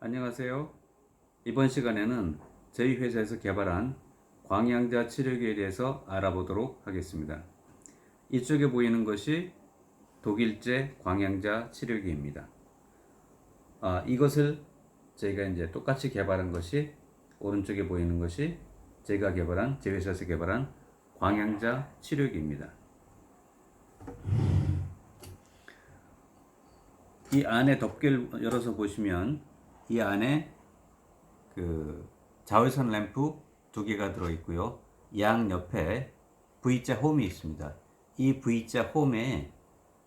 안녕하세요. 이번 시간에는 저희 회사에서 개발한 광양자 치료기에 대해서 알아보도록 하겠습니다. 이쪽에 보이는 것이 독일제 광양자 치료기입니다. 아, 이것을 저희가 이제 똑같이 개발한 것이 오른쪽에 보이는 것이 제가 개발한 제 회사에서 개발한 광양자 치료기입니다. 이 안에 덮개를 열어서 보시면 이 안에 그 자외선 램프 두 개가 들어 있고요. 양 옆에 V자 홈이 있습니다. 이 V자 홈에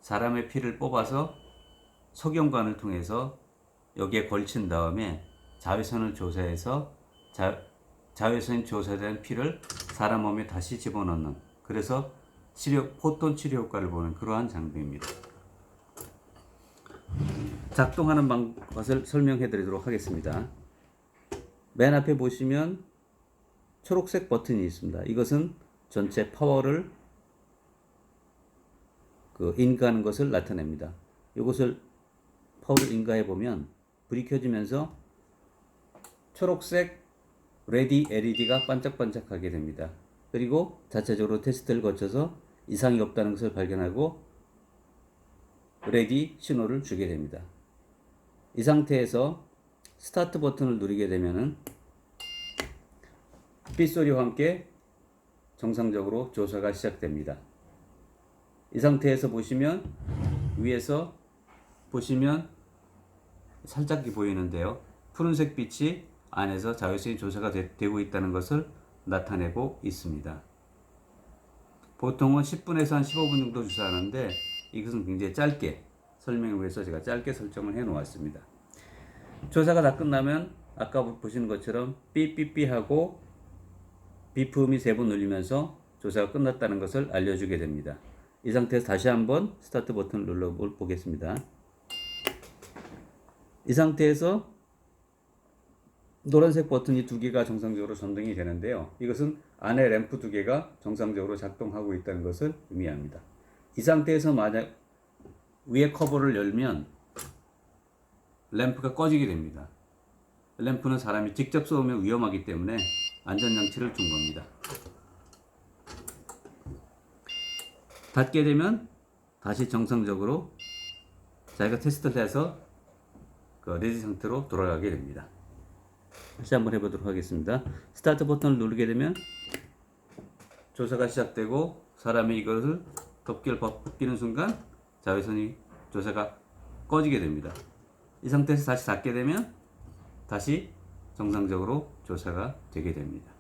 사람의 피를 뽑아서 석영관을 통해서 여기에 걸친 다음에 자외선을 조사해서 자, 자외선 조사된 피를 사람 몸에 다시 집어넣는 그래서 치료 포톤 치료 효과를 보는 그러한 장비입니다. 작동하는 방 것을 설명해 드리도록 하겠습니다. 맨 앞에 보시면 초록색 버튼이 있습니다. 이것은 전체 파워를 그 인가하는 것을 나타냅니다. 이것을 파워를 인가해 보면 불이 켜지면서 초록색 레디 LED가 반짝반짝하게 됩니다. 그리고 자체적으로 테스트를 거쳐서 이상이 없다는 것을 발견하고 레디 신호를 주게 됩니다. 이 상태에서 스타트 버튼을 누르게 되면은 빗소리와 함께 정상적으로 조사가 시작됩니다. 이 상태에서 보시면 위에서 보시면 살짝 보이는데요. 푸른색 빛이 안에서 자외선이 조사가 되, 고 있다는 것을 나타내고 있습니다. 보통은 10분에서 한 15분 정도 주사하는데 이것은 굉장히 짧게 설명을 위해서 제가 짧게 설정을 해 놓았습니다. 조사가 다 끝나면 아까 보시는 것처럼 삐삐삐 하고 비품이 세 번 눌리면서 조사가 끝났다는 것을 알려주게 됩니다. 이 상태에서 다시 한번 스타트 버튼을 눌러 보겠습니다. 이 상태에서 노란색 버튼이 두 개가 정상적으로 전등이 되는데요. 이것은 안에 램프 두 개가 정상적으로 작동하고 있다는 것을 의미합니다. 이 상태에서 만약 위에 커버를 열면 램프가 꺼지게 됩니다. 램프는 사람이 직접 쏘면 위험하기 때문에 안전장치를 둔 겁니다. 닫게 되면 다시 정상적으로 자기가 테스트를 해서 그 레디 상태로 돌아가게 됩니다. 다시 한번 해보도록 하겠습니다. 스타트 버튼을 누르게 되면 조사가 시작되고 사람이 이것을 덮개를 벗기는 순간 자외선이 조사가 꺼지게 됩니다. 이 상태에서 다시 닫게 되면 다시 정상적으로 조사가 되게 됩니다.